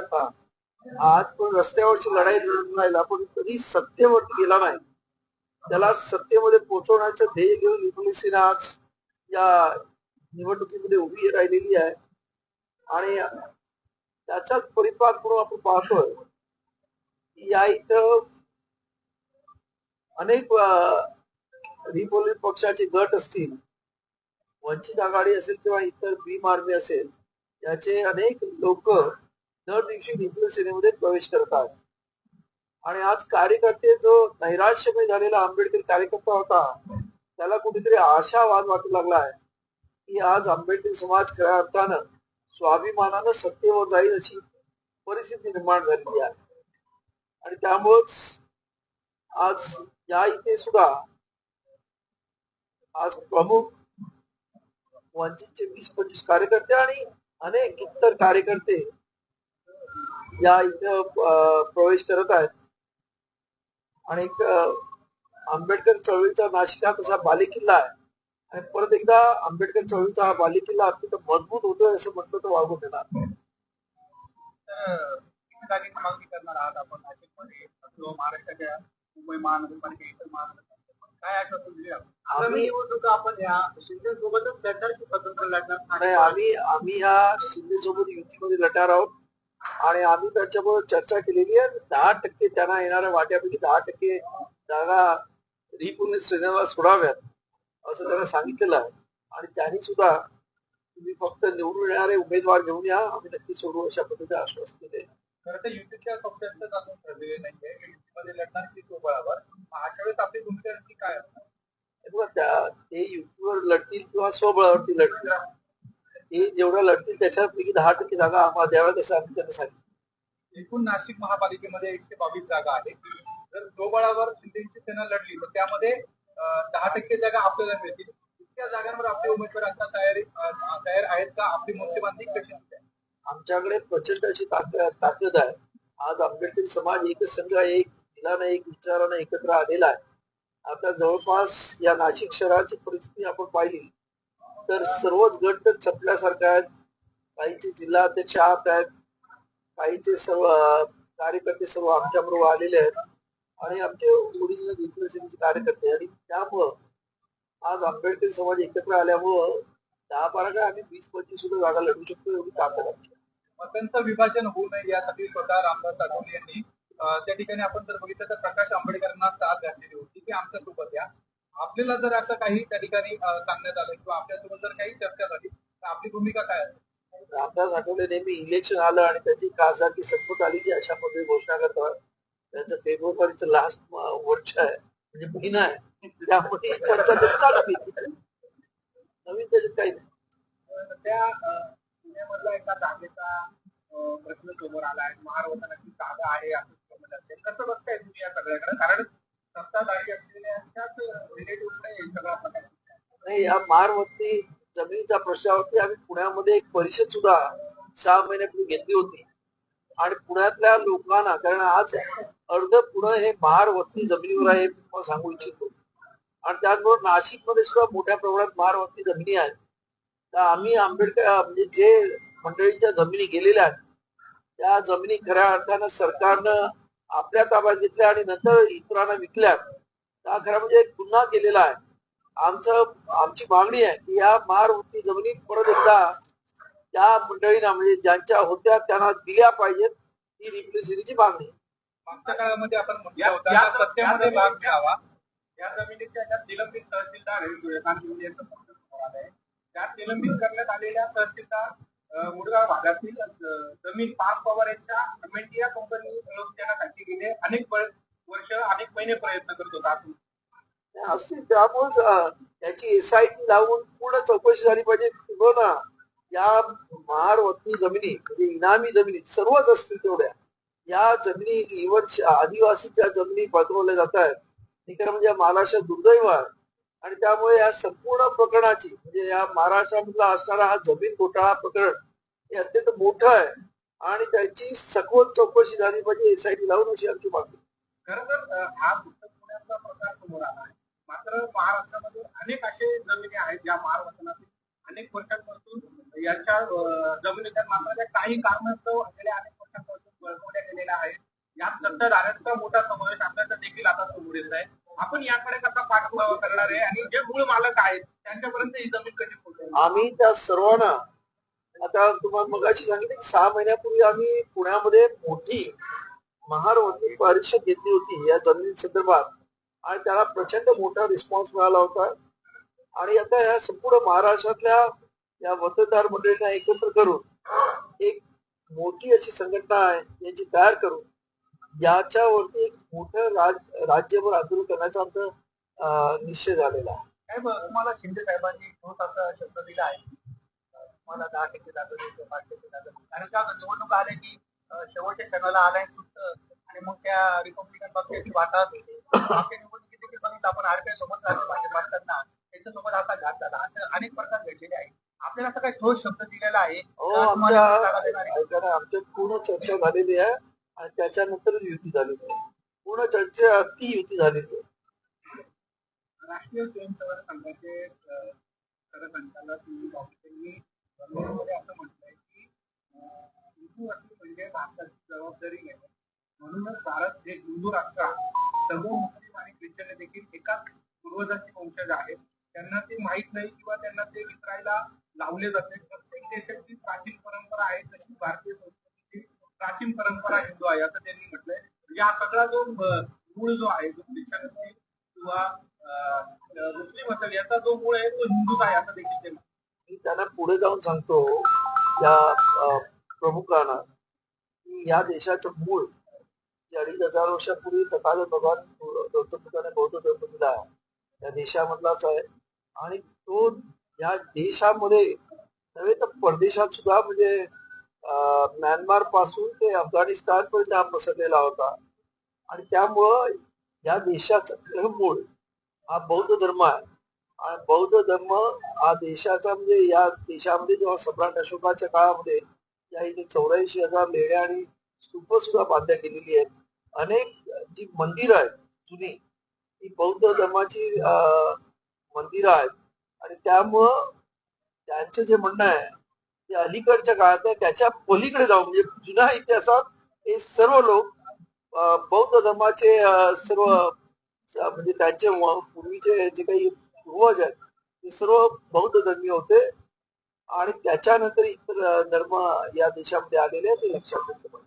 करता आज पण रस्त्यावरची लढाई लढून राहिला पण कधी सत्तेवरती गेला नाही. त्याला सत्तेमध्ये पोहोचवण्याचं ध्येय घेऊन विपुल आज या निवडणुकीमध्ये उभी राहिलेली आहे. आणि त्याचाच परिपाक म्हणून आपण पाहतोय या इथं अनेक रिपब्लिक पक्षाचे गट असतील वंचित आघाडी असेल किंवा इतर भीम आर्मी असेल याचे अनेक लोक दर दिवशी निखिल सेनेमध्ये प्रवेश करतात. आणि आज कार्यकर्ते जो नैराश्यमय झालेला आंबेडकर कार्यकर्ता होता त्याला कुठेतरी आशावाद वाटू लागला आहे की आज आंबेडकर समाज खऱ्या अर्थानं स्वाभिमानानं सत्तेवर जाईल अशी परिस्थिती निर्माण झालेली आहे. आणि त्यामुळेच आज या इथे सुद्धा आज प्रमुख वंचितचे वीस पंचवीस कार्यकर्ते आणि अनेक इतर कार्यकर्ते या इथं प्रवेश करत आहेत. आणि आंबेडकर चळवळीचा नाशिक हा तसा बालेकिल्ला आहे. आणि परत एकदा आंबेडकर चळवळीचा हा बालेकिल्ला अत्यंत मजबूत होतोय असं म्हटलं तर वागून येणार. जागेची मागणी करणार आहात आपण नाशिकमध्ये? किंवा महाराष्ट्राच्या मुंबई महानगरपालिका इतर महानगरपालिका. काय आश्वासन दिले आम्ही- निवडणुका आपण या शिंदे सोबतच लढणार की स्वतंत्र लढणार? नाही आम्ही आम्ही या शिंदे सोबत युतीमध्ये लढणार आहोत. आणि आम्ही त्याच्याबरोबर चर्चा केलेली आहे. दहा टक्के त्यांना येणाऱ्या वाट्यापैकी दहा टक्के जागा रिपुणे सेनेला सोडाव्यात असं त्यांना सांगितलेलं आहे. आणि त्यांनी सुद्धा तुम्ही फक्त निवडून येणारे उमेदवार घेऊन या आम्ही नक्की सोडू अशा पद्धतीने आश्वासन दिले. खरं तर युतीच्या पक्षांचं अजून ठरलेले नाहीये. युतीमध्ये लढणार की सोबळावर अशा वेळेस आपली भूमिका नक्की काय असणार? हे ते युतीवर लढतील किंवा स्वबळावरती लढतील. ते जेवढ्या लढतील त्याच्यापैकी दहा टक्के जागा आम्हाला द्याव्यात असं आम्ही त्यांना सांगितलं. एकूण नाशिक महापालिकेमध्ये एकशे बावीस जागा आहेत. जर स्वबळावर शिंदेची सेना लढली तर त्यामध्ये दहा टक्के जागा आपल्याला मिळतील. इतक्या जागांवर आपले उमेदवार आता तयारी तयार आहेत का? आपली मोर्चेबांधणी कशी असते आमच्याकडे प्रचंड अशी ताकद आहे. आज आंबेडकरी समाज एकच संघ एक दिलानं एक विचारानं एकत्र आलेला आहे. आता जवळपास या नाशिक शहराची परिस्थिती आपण पाहिली. तर सर्वच गट तर आहेत. काहीचे जिल्हा अध्यक्ष आहात आहेत. काहीचे सर्व कार्यकर्ते सर्व आमच्या बरोबर आलेले आहेत. आणि आमचे ओरिजिनल विप्लवसेनेचे कार्यकर्ते आणि त्यामुळं आज आंबेडकरी समाज एकत्र आल्यामुळं दहा बारा काय आम्ही वीस पंचवीस सुद्धा जागा लढू शकतो एवढी ताकद आमची. मतांचं विभाजन होऊ नये यासाठी स्वतः रामदास आठवले यांनी. त्या ठिकाणी आपण जर बघितलं तर प्रकाश आंबेडकरांना साथ घातलेली होती. की आमच्यासोबत या. आपल्याला जर असं काही त्या ठिकाणी सांगण्यात आलं किंवा आपल्यासोबत जर काही चर्चा झाली तर आपली भूमिका काय असेल? रामदास आठवले नेहमी इलेक्शन आलं आणि त्याची खासदारकी संपत आली की अशा पद्धती घोषणा करतात. त्यांचं फेब्रुवारीचं लास्ट वर्ष आहे. म्हणजे महिना आहे. त्यामुळे ही चर्चा चालू आहे. नवीन त्याच्यात काही नाही. त्या पुण्यामधला एका जागेचा प्रश्न समोर आलाय महाराष्ट्राची जागा आहे असं कसं बघताय तुम्ही या सगळ्याकडे? कारण सत्ताधारी असलेल्यांच्याच रिलेटिव्ह हे सगळा प्रकार नाही या मारवरती जमिनीच्या प्रश्नावरती आम्ही पुण्यामध्ये एक परिषद सुद्धा सहा महिन्यापूर्वी घेतली होती. आणि पुण्यातल्या लोकांना कारण आज अर्ध पुणे हे महारवरती जमिनीवर आहे हे सांगू इच्छितो. आणि त्याचबरोबर नाशिकमध्ये सुद्धा मोठ्या प्रमाणात महारवरती जमिनी आहेत. तर आम्ही आंबेडकर म्हणजे जे मंडळींच्या जमिनी गेलेल्या आहेत त्या जमिनी खऱ्या अर्थानं सरकारनं आपल्या ताब्यात घेतल्या आणि नंतर इतरांना विकल्या. त्या खऱ्या म्हणजे एक गुन्हा केलेला आहे. आमचं आमची मागणी आहे की या महारवृत्ती जमिनी परत एकदा त्या मंडळींना म्हणजे ज्यांच्या होत्या त्यांना दिल्या पाहिजेत ही रिप्लेसिटीची मागणी आहे. मागच्या काळामध्ये आपण म्हटलं होतं या सत्तेमध्ये भाग घ्यावा. या जमिनीच्या ज्या निलंबित तहसीलदार आहेत त्या निलंबित करण्यात आलेल्या तहसीलदार मुडगाव भागातील जमीन पाच पवार यांच्या मेंटिया कंपनी मिळवून देण्यासाठी गेले अनेक वर्ष अनेक महिने प्रयत्न करत होता. आपण असतील त्यामुळेच त्याची एसआयटी लावून पूर्ण चौकशी झाली पाहिजे. हो ना. या महारवती जमिनी म्हणजे इनामी जमिनी सर्वच असतील तेवढ्या. या जमिनी इव्हन आदिवासीच्या जमिनी पाठवल्या जात आहेत म्हणजे महाराष्ट्रात दुर्दैव आहे. आणि त्यामुळे या संपूर्ण प्रकरणाची म्हणजे या महाराष्ट्रामधला असणारा हा जमीन घोटाळा प्रकरण हे अत्यंत मोठं आहे. आणि त्याची सखोल चौकशी झाली पाहिजे एसआयटी लावून अशी आमची मागणी. खर तर हा फक्त पुण्याचा प्रकार समोर आला आहे. मात्र महाराष्ट्रामध्ये अनेक असे जमिनी आहेत ज्या महाराष्ट्रातील अनेक वर्षांपासून याच्या अं, जमिनी त्या मात्र त्या काही कारणास्तव गेल्या अनेक वर्षांपासून सत्ताधाऱ्यांचा मोठा समावेश असल्याचं देखील आता समोर येत आहे आपण याकडे कसा पाठपुरावा करणार आहे आणि जे मूळ मालक आहेत त्यांच्यापर्यंत ही जमीन कशी पोहोचेल? आम्ही त्या सर्वांना आता तुम्हाला मगाशी सांगितलं की सहा महिन्यापूर्वी आम्ही पुण्यामध्ये मोठी महारवती परिषद घेतली होती या जमीन संदर्भात. आणि त्याला प्रचंड मोठा रिस्पॉन्स मिळाला होता. आणि आता या संपूर्ण महाराष्ट्रातल्या या मतदार मंडळींना एकत्र करून एक मोठी अशी संघटना आहे याची तयार करून याच्यावरती एक मोठं राज राज्यभर आंदोलन करण्याचा आमचा निश्चय झालेला आहे. काय बरं, तुम्हाला शिंदे साहेबांनी ठोस असा शब्द दिला आहे. तुम्हाला दहा टक्के जागा देतो पाच टक्के जागा आणि त्या निवडणूक आल्या की शेवटच्या क्षणाला आलाय आणि मग त्या रिपब्लिकन पक्षाची होते मागच्या निवडणुकीत देखील बघितलं आपण आरपीआय सोबत राहिले भाजप असताना त्यांच्यासोबत असा घात झाला. असे अनेक प्रकार घडलेले आहेत. आपल्याला असं काही ठोस शब्द दिलेला आहे हो का आमच्या पूर्ण चर्चा झालेली आहे. आणि त्याच्यानंतर युती झालेली आहे. पूर्ण चर्चे अगदी युती झालेली आहे. राष्ट्रीय स्वयंसेवक संघाचे अं, सरसंघचालक सुनील गावस्कर बंगळुरूमध्ये असं म्हटलंय की हिंदू असणे म्हणजे भारताची जबाबदारी घेणे म्हणूनच भारत हे हिंदू राष्ट्र आहे. सर्व मुस्लिम आणि ख्रिश्चन देखील एकाच पूर्वजाचे वंशज आहेत. त्यांना ते माहीत नाही किंवा त्यांना ते विसरायला लावले जाते प्रत्येक देशाची प्राचीन परंपरा आहे तशी भारतीय संस्कृती प्राचीन परंपरा हिंदू आहे असं त्यांनी म्हटलंय. म्हणजे हा सगळा जो मूळ जो आहे जो ख्रिश्चन किंवा मुस्लिम असेल याचा जो मूळ आहे तो हिंदूच आहे असं देखील ते मी त्यांना पुढे जाऊन सांगतो या प्रमुखांना की या देशाचं मूळ अडीच हजार वर्षापूर्वी तथागत भगवान गौतम बुद्धाने बौद्ध धर्म दिला या देशामधलाच आहे. आणि तो या देशामध्ये नव्हे तर परदेशात सुद्धा म्हणजे म्यानमारपासून ते अफगाणिस्तान पर्यंत हा पसरलेला होता. आणि त्यामुळं या देशाचं खरं मूळ हा बौद्ध धर्म आहे. आणि बौद्ध धर्म हा देशाचा म्हणजे या देशामध्ये जेव्हा सम्राट अशोकाच्या काळामध्ये या इथे चौऱ्याऐंशी हजार लेण्या आणि स्तूप सुद्धा बांधल्या गेलेली आहेत. अनेक जी मंदिरं आहेत जुनी ती बौद्ध धर्माची अं, मंदिरं आहेत. आणि त्यामुळं त्यांचं जे म्हणणं आहे अलीकडच्या काळात त्याच्या पलीकडे जाऊन म्हणजे जुन्या इतिहासात हे सर्व लोक बौद्ध धर्माचे सर्व म्हणजे त्यांचे पूर्वीचे जे काही पूर्वज आहेत ते सर्व बौद्ध धर्मी होते आणि त्याच्यानंतर इतर धर्म या देशामध्ये आलेले ते लक्षात घेतलं पाहिजे.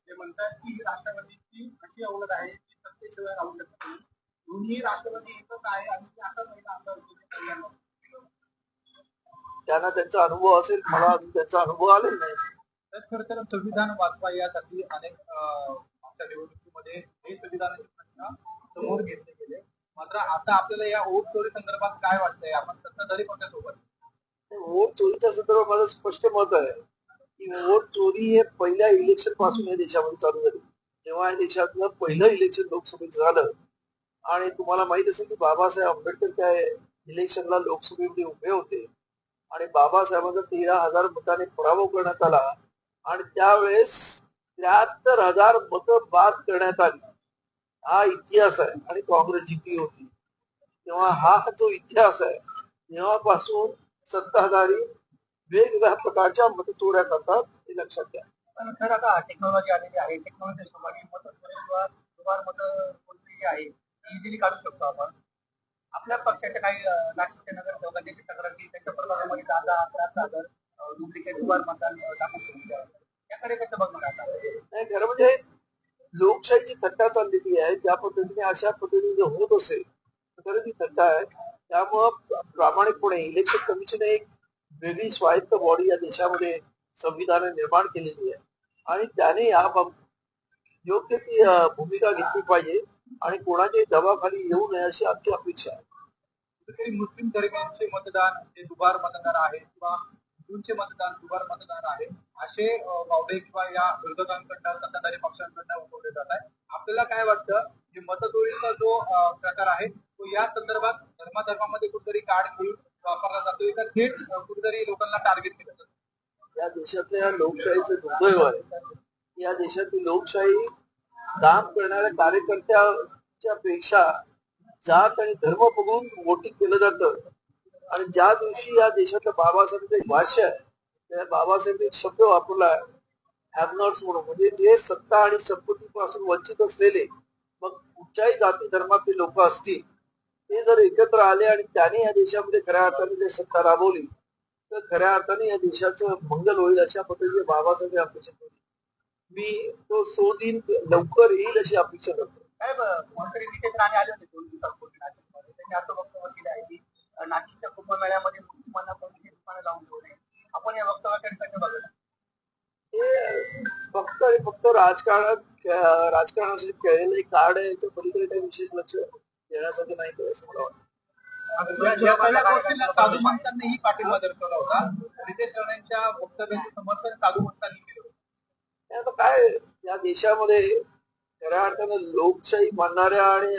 ते म्हणतात की ही राष्ट्रवादीची अशी अवलट आहे की सत्तेशिवाय राहू शकत नाही दोन्ही राष्ट्रवादी एकच आहे आणि ते आता महिला आमदार होते कल्याण मंत्री. त्यांना त्यांचा अनुभव असेल मला अजून त्यांचा अनुभव आलेला नाही. तर खरं तर संविधान वाचवा यासाठी अनेक आमच्या निवडणुकीमध्ये हे संविधानाचे प्रश्न समोर घेतले गेले. मात्र आता आपल्याला या ओट चोरी संदर्भात काय वाटतंय? आपण सत्ताधारी पक्षासोबत. वोट चोरीच्या संदर्भात माझं स्पष्ट मत आहे की वोट चोरी हे पहिल्या इलेक्शनपासून या देशामध्ये चालू झाली. जेव्हा या देशातलं पहिलं इलेक्शन लोकसभेचं झालं आणि तुम्हाला माहीत असेल की बाबासाहेब आंबेडकर त्या इलेक्शनला लोकसभेमध्ये उभे होते. आणि बाबासाहेबांचा तेरा हजार मताने पराभव करण्यात आला. आणि त्यावेळेस त्र्याहत्तर हजार मतं बाद करण्यात आली. हा इतिहास आहे. आणि काँग्रेस जिंकली होती. तेव्हा हा जो इतिहास आहे तेव्हापासून सत्ताधारी वेगवेगळ्या प्रकारच्या मतचोऱ्या करतात हे लक्षात घ्या. पण आता टेक्नॉलॉजी आलेली आहे. टेक्नॉलॉजी मत किंवा मत कोणती आहे इझिली काढू शकतो आपण. आपल्या पक्षाच्या काही अं, नाशिकच्या नगरसेवकांची तक्रार की त्यांच्या प्रभागामध्ये जागा अकरा सादर डुप्लिकेट दुबार मतदान अं, याकडे कसं बघणार आता? नाही खरं म्हणजे लोकशाहीची थट्टा चाललेली आहे. ज्या पद्धतीने अशा पद्धतीने जर होत असेल तर ती थट्टा आहे. त्यामुळं प्रामाणिकपणे इलेक्शन कमिशन एक वेगळी स्वायत्त बॉडी या देशामध्ये संविधान निर्माण केलेली आहे. आणि त्याने या बाब- योग्य ती भूमिका घेतली पाहिजे. आणि कोणाच्याही दबावाखाली येऊ नये अशी आमची अपेक्षा आहे. कुठेतरी मुस्लिम दरम्यानचे मतदान जे दुबार मतदार आहे किंवा हिंदूंचे मतदान दुबार मतदार आहे असे अं, वावडे किंवा या विरोधकांकडनं सत्ताधारी पक्षांकडनं उठवले जात आहे. आपल्याला काय वाटतं? की मतचोरीचा जो प्रकार आहे तो या संदर्भात धर्माधर्मामध्ये कुठेतरी काढ घेऊन वापरला जातोय का थेट कुठेतरी लोकांना टार्गेट केलं जातं. या देशातल्या लोकशाहीचं दुर्दैव आहे. या देशातली लोकशाही काम करणाऱ्या कार्यकर्त्याच्या पेक्षा जात आणि धर्म बघून मोठी केलं जातं. आणि ज्या दिवशी या देशातलं बाबासाहेब एक भाष्य आहे त्या बाबासाहेब एक शब्द वापरला हॅबनॉट्स म्हणून म्हणजे जे सत्ता आणि संपत्ती पासून वंचित असलेले मग कुठच्याही जाती धर्मातले लोक असतील ते जर एकत्र आले आणि त्याने या देशामध्ये खऱ्या अर्थाने जर सत्ता राबवली तर खऱ्या अर्थाने या देशाचं मंगल होईल अशा पद्धतीने बाबासाहेब अपेक्षा होती मी तो सो दिन लवकर येईल अशी अपेक्षा करतो. मंत्री नितेश राणे आले होते दोन दिवसापूर्वी नाशिकमध्ये. त्यांनी असं वक्तव्य केलं आहे की नाशिकच्या कुंभमेळ्यामध्ये मुस्लिमांना लावून नये आपण या वक्तव्याकडे कसं बघत हे फक्त फक्त राजकारणात राजकारणासाठी खेळलेलं कार्ड आहे. याच्या पलीकडे काही विशेष लक्ष देण्यासाठी नाही असं मला वाटतं. साधू पाठिंबा दर्शवला होता नितेश राणेंच्या वक्तव्याचे समर्थन साधू आता काय या देशामध्ये खऱ्या अर्थानं लोकशाही मानणाऱ्या आणि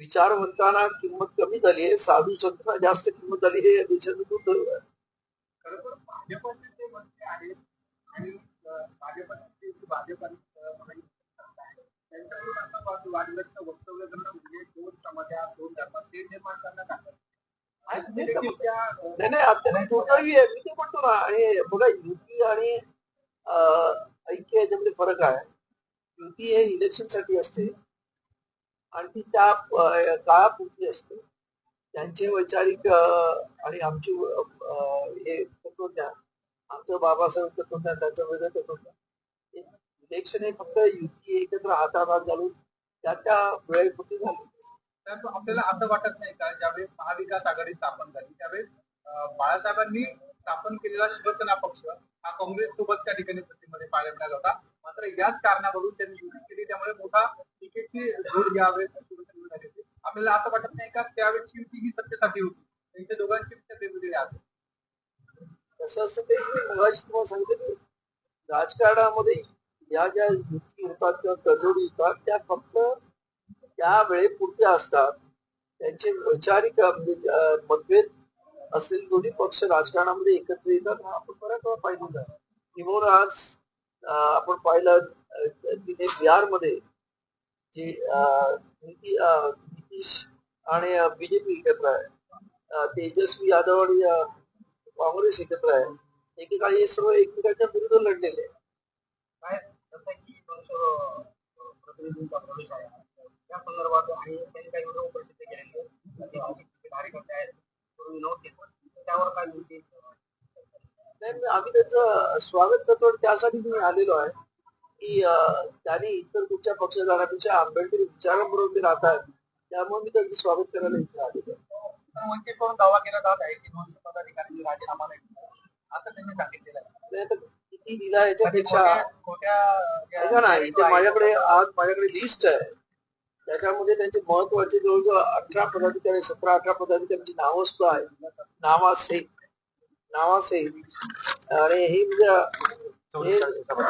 विचारवंतांना किंमत कमी झाली आहे. साधू संतांना जास्त किंमत झाली आहे. या देशाचं दुर्दैव आहे. खरं तर भाजपचे जे मंत्री आहेत आणि भाजपचे जे भाजप आणि, अं, महायुती सरकार आहे, त्यांच्याकडून असं वाद- वादग्रस्त वक्तव्य करणं म्हणजे दोन समाजात दोन धर्मात ते निर्माण करणं ते नाही नाही दुर्दैवी आहे मी ते म्हणतो ना आणि बघा युती आणि युती याच्यामध्ये फरक आहे. युती हे इलेक्शनसाठी असते. आणि ती त्या काळापुरती असते. त्यांचे वैचारिक आणि आमची हे तत्वज्ञान आमचं बाबासाहेब तत्वज्ञान त्यांचं वेगळं तत्वज्ञान. इलेक्शन हे फक्त युती एकत्र हातात घालून त्या त्या वेळेपुरती झाली. आपल्याला असं वाटत नाही का? ज्यावेळेस महाविकास आघाडी स्थापन झाली त्यावेळेस बाळासाहेबांनी स्थापन केलेला शिवसेना पक्ष हा काँग्रेस सोबत त्या ठिकाणी सत्तेमध्ये पाळण्यात आला होता. मात्र याच कारणावरून त्यांनी युती केली. त्यामुळे मोठा तिकीटची जोड यावेळेस शिवसेनेवर झाली होती. आपल्याला असं वाटत नाही का त्यावेळेस युती ही सत्तेसाठी होती? त्यांच्या दोघांची विचार वेगवेगळे आहेत कसं असतं ते मगाशी तुम्हाला सांगितलं राजकारणामध्ये या ज्या युती होतात किंवा तडजोडी होतात त्या फक्त त्या वेळेपुरत्या असतात. त्यांचे वैचारिक म्हणजे, मतभेद असेल दोन्ही पक्ष राजकारणामध्ये एकत्र येतात हा आपण बऱ्याच वेळा पाहिलेला आहे किंवा आज आपण पाहिलं तिथे बिहारमध्ये जे नितीश आणि बीजेपी एकत्र आहे. तेजस्वी यादव आणि काँग्रेस एकत्र आहे. एकेकाळी हे सर्व एकमेकांच्या विरुद्ध लढलेले आहे. काय जसं की दोनशे प्रतिनिधींचा प्रवेश आहे त्या संदर्भात आणि त्यांनी काही व्हिडिओ प्रसिद्ध केलेले कार्यकर्ते आहेत. करून त्यावर काय आम्ही त्याचं स्वागत करतो त्यासाठी मी आलेलो आहे की त्यांनी इतर कुठच्या पक्ष जाण्यापेक्षा आंबेडकरी विचारांबरोबर ते राहतात. त्यामुळे मी त्यांचं स्वागत करायला इथे आलेलो आहे. वंचितकडून दावा केला जात आहे की दोनशे पदाधिकाऱ्यांनी राजीनामा. असं त्यांनी सांगितलेलं आहे. किती दिला याच्यापेक्षा? खोट्या- ना इथे माझ्याकडे आज माझ्याकडे लिस्ट आहे. त्याच्यामध्ये त्यांचे महत्त्वाचे जवळजवळ अठरा पदाधिकारी सतरा अठरा पदाधिकाऱ्यांची नावं सुद्धा आहेत. नावासहित नावासहित आणि ही म्हणजे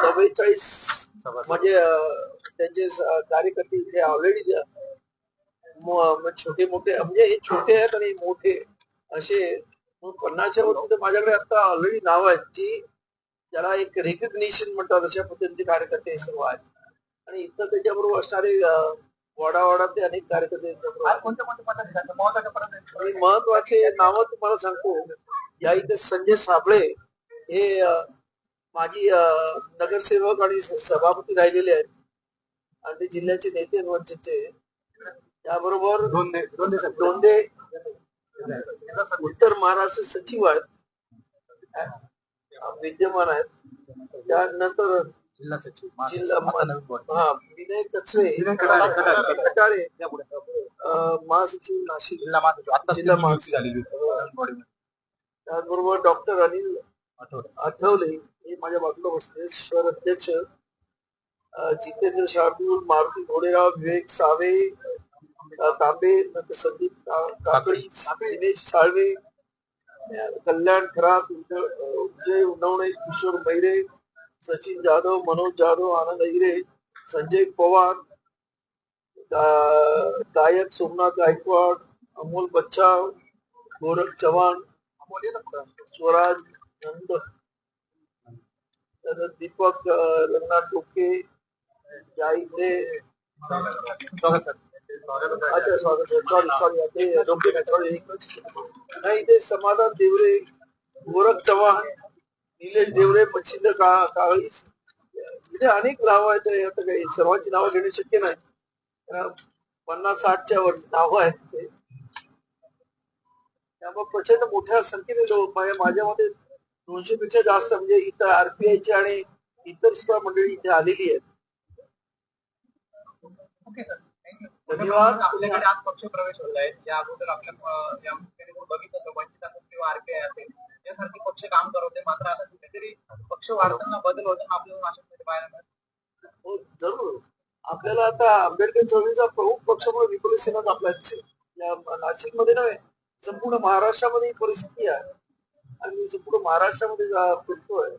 चव्वेचाळीस म्हणजे त्यांचे कार्यकर्ते इथे ऑलरेडी छोटे मोठे म्हणजे हे छोटे आहेत आणि मोठे असे. पन्नासच्या वर माझ्याकडे आता ऑलरेडी नाव आहेत जी ज्याला एक रेकग्निशन म्हणतात अशा पद्धतीचे कार्यकर्ते हे सर्व आहेत. आणि इथं त्याच्याबरोबर असणारे अं, वाडावाडातले अनेक कार्यकर्ते महत्त्वाचे नावं तुम्हाला सांगतो. या इथे संजय साबळे हे माजी अं, नगरसेवक आणि सभापती राहिलेले आहेत. आणि ते जिल्ह्याचे नेते वंचितचे. त्याबरोबर दोंदे उत्तर महाराष्ट्र सचिव आहेत. विद्यमान आहेत. त्यानंतर जिल्हा सचिव हा विनय कचरे कटाळे. महासचिव नाशिक. जिल्हा महासचिव. आता जिल्हा महासचिव. झालेली होती. त्याचबरोबर डॉक्टर अनिल आठवले. हे माझ्या बाजूला बसले. शहर अध्यक्ष जितेंद्र शार्दूल मारुती घोडेराव विवेक सावे तांबे नंतर संदीप काकडी दिनेश साळवे कल्याण खरात विजय उन्नवणे किशोर मैरे सचिन जाधव मनोज जाधव आनंद हिरे संजय पवार गायक सोमनाथ गायकवाड अमोल बच्चाव गोरख चव्हाण स्वराज नंद. दीपक रंगनाथ टोके जाईदे स्वागत अच्छा स्वागत सॉरी सॉरी ते डोके नाही सॉरी नाही इथे समाधान देवरे गोरख चव्हाण निलेश देवरे मच्छिंद्र का काळी. इथे अनेक नावं आहेत. आता काही सर्वांची नावं घेणे शक्य नाही. पन्नास साठच्या वर नावं आहेत ते. त्यामुळे प्रचंड मोठ्या संख्येने लोक माझ्या मते दोनशे पेक्षा जास्त म्हणजे इतर आरपीआयची आणि इतर सुद्धा मंडळी इथे आलेली आहेत. धन्यवाद. आपल्याकडे आज पक्ष प्रवेश होत आहेत या अगोदर आपल्या अं, बघितलं तर वंचित असेल किंवा आरपीआय असेल यासारखे पक्ष काम करत मात्र आता कुठेतरी पक्ष वाढताना बदल होताना आपल्याला नाशिकमध्ये पाहायला मिळत जरूर. आपल्याला आता आंबेडकर चळवळीचा प्रमुख पक्ष म्हणून विप्लव सेनाच आपला दिसेल. या नाशिकमध्ये नव्हे संपूर्ण महाराष्ट्रामध्ये ही परिस्थिती आहे. आणि मी संपूर्ण महाराष्ट्रामध्ये फिरतोय.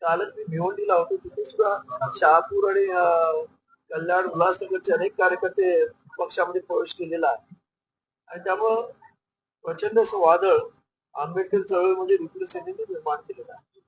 कालच मी भिवंडीला होतो. तिथे सुद्धा शहापूर आणि कल्याण उल्हासनगरचे अनेक कार्यकर्ते पक्षामध्ये प्रवेश केलेला आहे. आणि त्यामुळं प्रचंड असं वादळ आंबेडकर चळवळीमध्ये विप्लव सेनेने निर्माण केलेलं आहे.